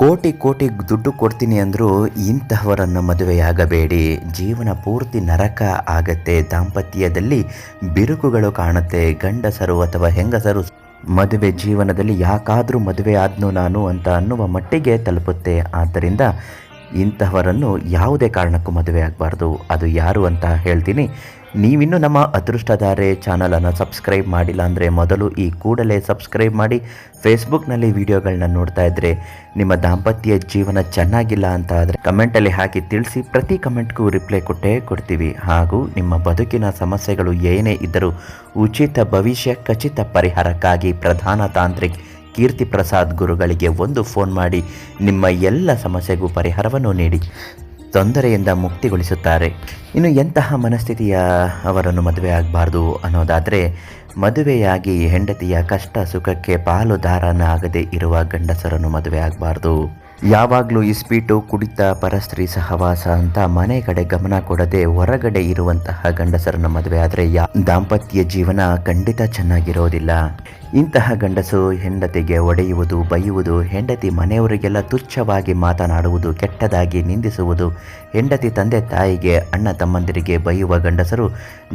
ಕೋಟಿ ಕೋಟಿ ದುಡ್ಡು ಕೊಡ್ತೀನಿ ಅಂದರೂ ಇಂತಹವರನ್ನು ಮದುವೆಯಾಗಬೇಡಿ. ಜೀವನ ಪೂರ್ತಿ ನರಕ ಆಗತ್ತೆ. ದಾಂಪತ್ಯದಲ್ಲಿ ಬಿರುಕುಗಳು ಕಾಣುತ್ತೆ. ಗಂಡಸರು ಅಥವಾ ಹೆಂಗಸರು ಮದುವೆ ಜೀವನದಲ್ಲಿ ಯಾಕಾದರೂ ಮದುವೆ ಆದ್ನು ನಾನು ಅಂತ ಅನ್ನುವ ಮಟ್ಟಿಗೆ ತಲುಪುತ್ತೆ. ಆದ್ದರಿಂದ ಇಂತಹವರನ್ನು ಯಾವುದೇ ಕಾರಣಕ್ಕೂ ಮದುವೆ ಆಗಬಾರ್ದು. ಅದು ಯಾರು ಅಂತ ಹೇಳ್ತೀನಿ. ನೀವಿನ್ನೂ ನಮ್ಮ ಅದೃಷ್ಟಧಾರೆ ಚಾನಲನ್ನು ಸಬ್ಸ್ಕ್ರೈಬ್ ಮಾಡಿಲ್ಲ ಅಂದರೆ ಮೊದಲು ಈ ಕೂಡಲೇ ಸಬ್ಸ್ಕ್ರೈಬ್ ಮಾಡಿ ಫೇಸ್ಬುಕ್ನಲ್ಲಿ ವಿಡಿಯೋಗಳನ್ನ ನೋಡ್ತಾ ಇದ್ದರೆ ನಿಮ್ಮ ದಾಂಪತ್ಯ ಜೀವನ ಚೆನ್ನಾಗಿಲ್ಲ ಅಂತ ಆದರೆ ಕಮೆಂಟಲ್ಲಿ ಹಾಕಿ ತಿಳಿಸಿ ಪ್ರತಿ ಕಮೆಂಟ್ಗೂ ರಿಪ್ಲೈ ಕೊಟ್ಟೇ ಕೊಡ್ತೀವಿ. ಹಾಗೂ ನಿಮ್ಮ ಬದುಕಿನ ಸಮಸ್ಯೆಗಳು ಏನೇ ಇದ್ದರೂ ಉಚಿತ ಭವಿಷ್ಯ, ಖಚಿತ ಪರಿಹಾರಕ್ಕಾಗಿ ಪ್ರಧಾನ ತಾಂತ್ರಿಕ್ ಕೀರ್ತಿ ಪ್ರಸಾದ್ ಗುರುಗಳಿಗೆ ಒಂದು ಫೋನ್ ಮಾಡಿ ನಿಮ್ಮ ಎಲ್ಲ ಸಮಸ್ಯೆಗೂ ಪರಿಹಾರವನ್ನು ನೀಡಿ. ತೊಂದರೆಯಿಂದ ಮುಕ್ತಿಗೊಳಿಸುತ್ತಾರೆ. ಇನ್ನು ಎಂತಹ ಮನಸ್ಥಿತಿಯ ಅವರನ್ನು ಮದುವೆ ಆಗಬಾರ್ದು ಅನ್ನೋದಾದರೆ, ಮದುವೆಯಾಗಿ ಹೆಂಡತಿಯ ಕಷ್ಟ ಸುಖಕ್ಕೆ ಪಾಲುದಾರನಾಗದೇ ಇರುವ ಗಂಡಸರನ್ನು ಮದುವೆ ಆಗಬಾರ್ದು. ಯಾವಾಗಲೂ ಇಸ್ಪೀಟು ಕುಡಿತ, ಪರಸ್ತ್ರೀ ಸಹವಾಸ ಅಂತ ಮನೆ ಕಡೆ ಗಮನ ಕೊಡದೆ ಹೊರಗಡೆ ಇರುವಂತಹ ಗಂಡಸರನ್ನ ಮದುವೆ ಆದರೆ ಯಾ ದಾಂಪತ್ಯ ಜೀವನ ಖಂಡಿತ ಚೆನ್ನಾಗಿರೋದಿಲ್ಲ. ಇಂತಹ ಗಂಡಸು ಹೆಂಡತಿಗೆ ಒಡೆಯುವುದು, ಬೈಯುವುದು, ಹೆಂಡತಿ ಮನೆಯವರಿಗೆಲ್ಲ ತುಚ್ಛವಾಗಿ ಮಾತನಾಡುವುದು, ಕೆಟ್ಟದಾಗಿ ನಿಂದಿಸುವುದು, ಹೆಂಡತಿ ತಂದೆ ತಾಯಿಗೆ, ಅಣ್ಣ ತಮ್ಮಂದಿರಿಗೆ ಬೈಯುವ ಗಂಡಸರು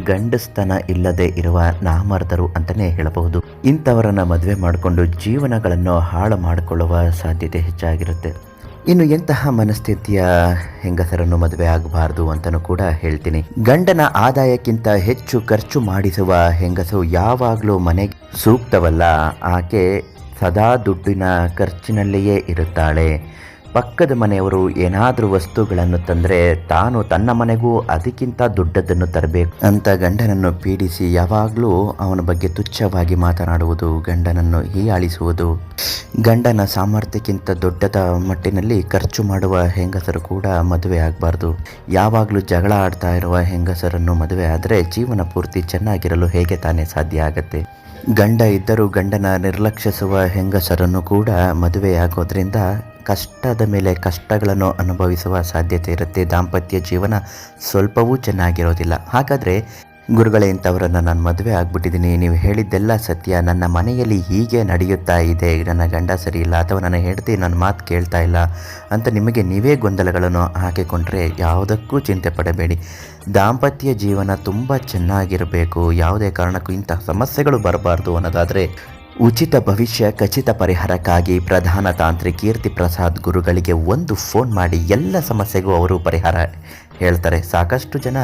ಗಂಡಸ್ತನ ಇಲ್ಲದೆ ಇರುವ ನಾಮರ್ದರು ಅಂತಲೇ ಹೇಳಬಹುದು. ಇಂಥವರನ್ನು ಮದುವೆ ಮಾಡಿಕೊಂಡು ಜೀವನಗಳನ್ನು ಹಾಳು ಮಾಡಿಕೊಳ್ಳುವ ಸಾಧ್ಯತೆ ಹೆಚ್ಚಾಗಿರುತ್ತೆ. ಇನ್ನು ಎಂತಹ ಮನಸ್ಥಿತಿಯ ಹೆಂಗಸರನ್ನು ಮದುವೆ ಆಗಬಾರದು ಅಂತಲೂ ಕೂಡ ಹೇಳ್ತೀನಿ. ಗಂಡನ ಆದಾಯಕ್ಕಿಂತ ಹೆಚ್ಚು ಖರ್ಚು ಮಾಡಿಸುವ ಹೆಂಗಸು ಯಾವಾಗಲೂ ಮನೆಗೆ ಸೂಕ್ತವಲ್ಲ. ಆಕೆ ಸದಾ ದುಡ್ಡಿನ ಖರ್ಚಿನಲ್ಲಿಯೇ ಇರುತ್ತಾಳೆ. ಪಕ್ಕದ ಮನೆಯವರು ಏನಾದರೂ ವಸ್ತುಗಳನ್ನು ತಂದರೆ ತಾನು ತನ್ನ ಮನೆಗೂ ಅದಕ್ಕಿಂತ ದೊಡ್ಡದನ್ನು ತರಬೇಕು. ಅಂತ ಗಂಡನನ್ನು ಪೀಡಿಸಿ ಯಾವಾಗಲೂ ಅವನ ಬಗ್ಗೆ ತುಚ್ಛವಾಗಿ ಮಾತನಾಡುವುದು ಗಂಡನನ್ನು ಹೀಯಾಳಿಸುವುದು. ಗಂಡನ ಸಾಮರ್ಥ್ಯಕ್ಕಿಂತ ದೊಡ್ಡದ ಮಟ್ಟಿನಲ್ಲಿ ಖರ್ಚು ಮಾಡುವ ಹೆಂಗಸರು ಕೂಡ ಮದುವೆ ಆಗಬಾರ್ದು. ಯಾವಾಗಲೂ ಜಗಳ ಆಡ್ತಾ ಇರುವ ಹೆಂಗಸರನ್ನು ಮದುವೆ ಆದರೆ ಜೀವನ ಪೂರ್ತಿ ಚೆನ್ನಾಗಿರಲು ಹೇಗೆ ತಾನೇ ಸಾಧ್ಯ ಆಗತ್ತೆ? ಗಂಡ ಇದ್ದರೂ ಗಂಡನ ನಿರ್ಲಕ್ಷಿಸುವ ಹೆಂಗಸರನ್ನು ಕೂಡ ಮದುವೆಯಾಗೋದ್ರಿಂದ ಕಷ್ಟದ ಮೇಲೆ ಕಷ್ಟಗಳನ್ನು ಅನುಭವಿಸುವ ಸಾಧ್ಯತೆ ಇರುತ್ತೆ. ದಾಂಪತ್ಯ ಜೀವನ ಸ್ವಲ್ಪವೂ ಚೆನ್ನಾಗಿರೋದಿಲ್ಲ. ಹಾಗಾದರೆ ಗುರುಗಳೇ, ಇಂಥವರನ್ನು ನಾನು ಮದುವೆ ಆಗ್ಬಿಟ್ಟಿದ್ದೀನಿ. ನೀವು ಹೇಳಿದ್ದೆಲ್ಲ ಸತ್ಯ. ನನ್ನ ಮನೆಯಲ್ಲಿ ಹೀಗೆ ನಡೆಯುತ್ತಾ ಇದೆ. ನನ್ನ ಗಂಡ ಸರಿ ಇಲ್ಲ. ಅಥವಾ ನನ್ನ ಹೆಂಡತಿ ನನ್ನ ಮಾತು ಕೇಳ್ತಾ ಇಲ್ಲ ಅಂತ ನಿಮಗೆ ನೀವೇ ಗೊಂದಲಗಳನ್ನು ಹಾಕಿಕೊಂಡ್ರೆ ಯಾವುದಕ್ಕೂ ಚಿಂತೆ ಪಡಬೇಡಿ. ದಾಂಪತ್ಯ ಜೀವನ ತುಂಬ ಚೆನ್ನಾಗಿರಬೇಕು. ಯಾವುದೇ ಕಾರಣಕ್ಕೂ ಇಂತಹ ಸಮಸ್ಯೆಗಳು ಬರಬಾರ್ದು ಅನ್ನೋದಾದರೆ ಉಚಿತ ಭವಿಷ್ಯ, ಖಚಿತ ಪರಿಹಾರಕ್ಕಾಗಿ ಪ್ರಧಾನ ತಾಂತ್ರಿ ಕೀರ್ತಿ ಪ್ರಸಾದ್ ಗುರುಗಳಿಗೆ ಒಂದು ಫೋನ್ ಮಾಡಿ ಎಲ್ಲ ಸಮಸ್ಯೆಗೂ ಅವರು ಪರಿಹಾರ ಹೇಳ್ತಾರೆ. ಸಾಕಷ್ಟು ಜನ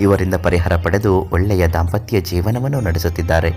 ಇವರಿಂದ ಪರಿಹಾರ ಪಡೆದು ಒಳ್ಳೆಯ ದಾಂಪತ್ಯ ಜೀವನವನ್ನು ನಡೆಸುತ್ತಿದ್ದಾರೆ.